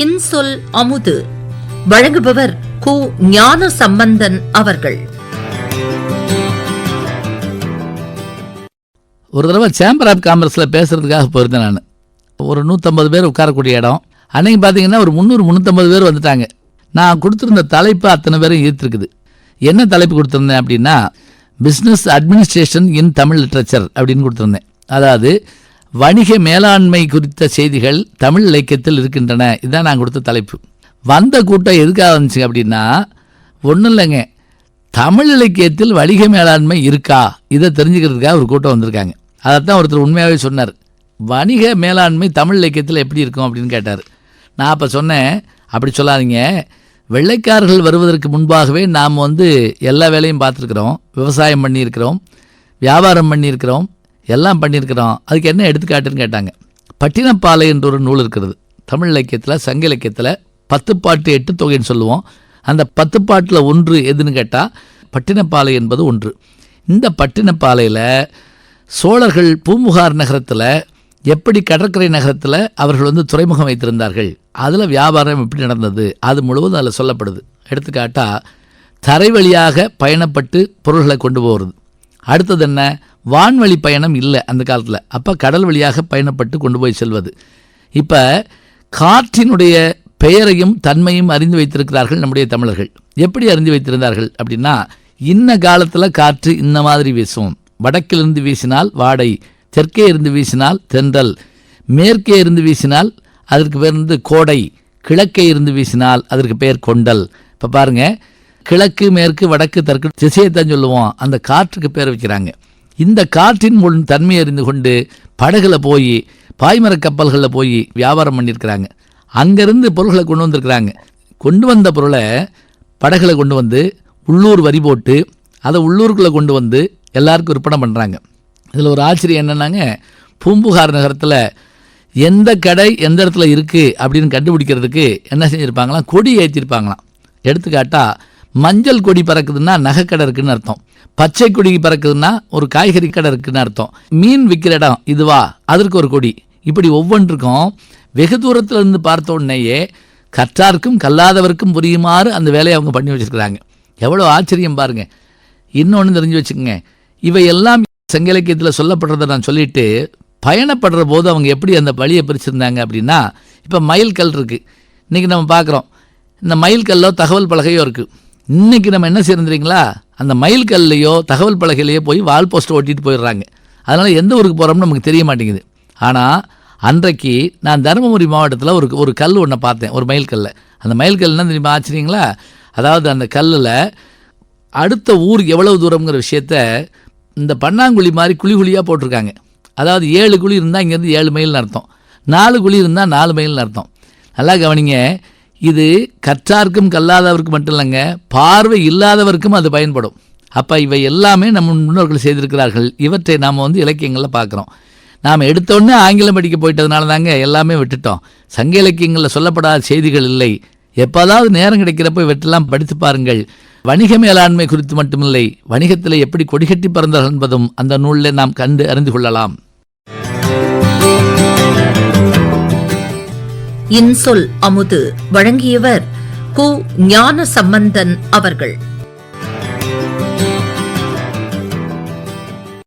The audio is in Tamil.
இன்சொல் அமுது. வழங்குபவர் கு ஞான சம்பந்தன் அவர்கள். ஒரு தடவை சேம்பர் ஆஃப் காமர்ஸில் பேசுகிறதுக்காக போயிருந்தேன் நான். ஒரு நூற்றம்பது பேர் உட்காரக்கூடிய இடம். அன்னைக்கு பார்த்தீங்கன்னா ஒரு முந்நூறு முந்நூற்றம்பது பேர் வந்துட்டாங்க. நான் கொடுத்துருந்த தலைப்பு அத்தனை பேரும் ஈர்த்திருக்குது. என்ன தலைப்பு கொடுத்துருந்தேன் அப்படின்னா business administration in Tamil literature அப்படின்னு கொடுத்துருந்தேன். அதாவது வணிக மேலாண்மை குறித்த செய்திகள் தமிழ் இலக்கியத்தில் இருக்கின்றன. இதுதான் நான் கொடுத்த தலைப்பு. வந்த கூட்டம் எதுக்காக வந்துச்சு அப்படின்னா ஒன்றும் இல்லைங்க. தமிழ் இலக்கியத்தில் வணிக மேலாண்மை இருக்கா? இதை தெரிஞ்சுக்கிறதுக்காக ஒரு கூட்டம் வந்திருக்காங்க. அதைத்தான் ஒருத்தர் உண்மையாகவே சொன்னார். வணிக மேலாண்மை தமிழ் இலக்கியத்தில் எப்படி இருக்கும் அப்படின்னு கேட்டார். நான் அப்போ சொன்னேன் அப்படி சொல்லாதீங்க. வெள்ளைக்காரர்கள் வருவதற்கு முன்பாகவே நாம் வந்து எல்லா வேலையும் பார்த்துருக்குறோம். விவசாயம் பண்ணியிருக்கிறோம். வியாபாரம் பண்ணியிருக்கிறோம். எல்லாம் பண்ணியிருக்கிறோம். அதுக்கு என்ன எடுத்துக்காட்டுன்னு கேட்டாங்க. பட்டினப்பாலை என்ற ஒரு நூல் இருக்கிறது. தமிழ் இலக்கியத்தில் சங்க இலக்கியத்தில் பத்து பாட்டு எட்டு தொகைன்னு சொல்லுவோம். அந்த பத்து பாட்டில் ஒன்று எதுன்னு கேட்டால் பட்டினப்பாலை என்பது ஒன்று. இந்த பட்டினப்பாலையில் சோழர்கள் பூம்புகார் நகரத்தில் எப்படி கடற்கரை நகரத்தில் அவர்கள் வந்து துறைமுகம் வைத்திருந்தார்கள். அதில் வியாபாரம் எப்படி நடந்தது? அது முழுவதும் அதில் சொல்லப்படுது. எடுத்துக்காட்டால் தரை வழியாக பயணப்பட்டு பொருள்களை கொண்டு போகிறது அடுத்தது என்ன? வான்வழி பயணம் இல்லை அந்த காலத்தில். அப்போ கடல் வழியாக பயணப்பட்டு கொண்டு போய் செல்வது. இப்போ காற்றினுடைய பெயரையும் தன்மையும் அறிந்து வைத்திருக்கிறார்கள் நம்முடைய தமிழர்கள். எப்படி அறிந்து வைத்திருந்தார்கள் அப்படின்னா இன்ன காலத்தில் காற்று இந்த மாதிரி வீசும். வடக்கிலிருந்து வீசினால் வாடை தெற்கே இருந்து வீசினால் தென்றல் மேற்கே இருந்து வீசினால் அதற்கு பேர் வந்து கோடை கிழக்கே இருந்து வீசினால் அதற்கு பேர் கொண்டல். இப்போ பாருங்கள் கிழக்கு மேற்கு வடக்கு தெற்கு திசையைத்தான் சொல்லுவோம். அந்த காற்றுக்கு பேர் வைக்கிறாங்க. இந்த காற்றின் முன் தன்மை அறிந்து கொண்டு படகுல போய் பாய்மர கப்பல்களில் போய் வியாபாரம் பண்ணியிருக்கிறாங்க. அங்கேருந்து பொருள்களை கொண்டு வந்திருக்கிறாங்க. கொண்டு வந்த பொருளை படகுல கொண்டு வந்து உள்ளூர் வரி போட்டு அதை உள்ளூருக்குள்ளே கொண்டு வந்து எல்லாருக்கும் விற்பனை பண்ணுறாங்க இதில் ஒரு ஆச்சரியம் என்னென்னாங்க பூம்புகார் நகரத்தில் எந்த கடை எந்த இடத்துல இருக்குது அப்படின்னு கண்டுபிடிக்கிறதுக்கு என்ன செஞ்சுருப்பாங்களாம் கொடி ஏற்றிருப்பாங்களாம் எடுத்துக்காட்டால் மஞ்சள் கொடி பறக்குதுன்னா நகைக்கடை இருக்குன்னு அர்த்தம். பச்சை கொடி பறக்குதுன்னா ஒரு காய்கறி கடை இருக்குன்னு அர்த்தம். மீன் விற்கிற இடம் இதுவா? அதற்கு ஒரு கொடி. இப்படி ஒவ்வொன்றுக்கும் வெகு தூரத்தில் இருந்து பார்த்த உடனேயே கற்றார்க்கும் கல்லாதவருக்கும் புரியுமாறு அந்த வேலையை அவங்க பண்ணி வச்சிருக்கிறாங்க. எவ்வளோ ஆச்சரியம் பாருங்க. இன்னொன்று தெரிஞ்சு வச்சுக்கோங்க. இவையெல்லாம் செங்கிலக்கியத்தில் சொல்லப்படுறதை நான் சொல்லிட்டு பயணப்படுற போது அவங்க எப்படி அந்த வழியை பிரிச்சிருந்தாங்க அப்படின்னா இப்போ மயில் கல் இருக்குது இன்றைக்கி நம்ம பார்க்குறோம். இந்த மயில் கல்லோ தகவல் பலகையோ இருக்குது இன்றைக்கி நம்ம என்ன செய்யறீங்களா அந்த மயில் கல்லையோ தகவல் பலகையிலையோ போய் வால் போஸ்ட்டை ஓட்டிட்டு போயிடுறாங்க. அதனால் எந்த ஊருக்கு போகிறோம்னு நமக்கு தெரிய மாட்டேங்குது. ஆனால் அன்றைக்கு நான் தருமபுரி மாவட்டத்தில் ஒரு ஒரு கல் ஒன்றை பார்த்தேன் ஒரு மயில் கல்லை. அந்த மயில் கல் என்ன தெரியுமா ஆச்சுறீங்களா அதாவது அந்த கல்லில் அடுத்த ஊர் எவ்வளவு தூரம்ங்கிற விஷயத்த இந்த பன்னாங்குழி மாதிரி குழி குழியாக போட்டிருக்காங்க. அதாவது ஏழு குழி இருந்தால் இங்கேருந்து ஏழு மைல்னு அர்த்தம். நாலு குழி இருந்தால் நாலு மைல்னு அர்த்தம். நல்லா கவனிங்க இது கற்றார்க்கும் கல்லாதவருக்கும் மட்டும் இல்லைங்க பார்வை இல்லாதவருக்கும் அது பயன்படும். அப்போ இவை எல்லாமே நம்ம முன்னோர்கள் செய்திருக்கிறார்கள். இவற்றை நாம் வந்து இலக்கியங்களில் பார்க்குறோம். நாம் எடுத்தோடனே ஆங்கிலம் படிக்க போயிட்டதுனால தாங்க எல்லாமே விட்டுட்டோம். சங்க இலக்கியங்களில் சொல்லப்படாத செய்திகள் இல்லை. எப்போதாவது நேரம் கிடைக்கிறப்ப இவற்றெல்லாம் படித்து பாருங்கள். வணிக மேலாண்மை குறித்து மட்டுமில்லை. வணிகத்தில் எப்படி கொடிகட்டி பிறந்தார்கள் என்பதும் அந்த நூலில் நாம் கண்டு அறிந்து கொள்ளலாம். இன்சொல் அமுது வழங்கியவர் கு ஞான சம்பந்தன் அவர்கள்.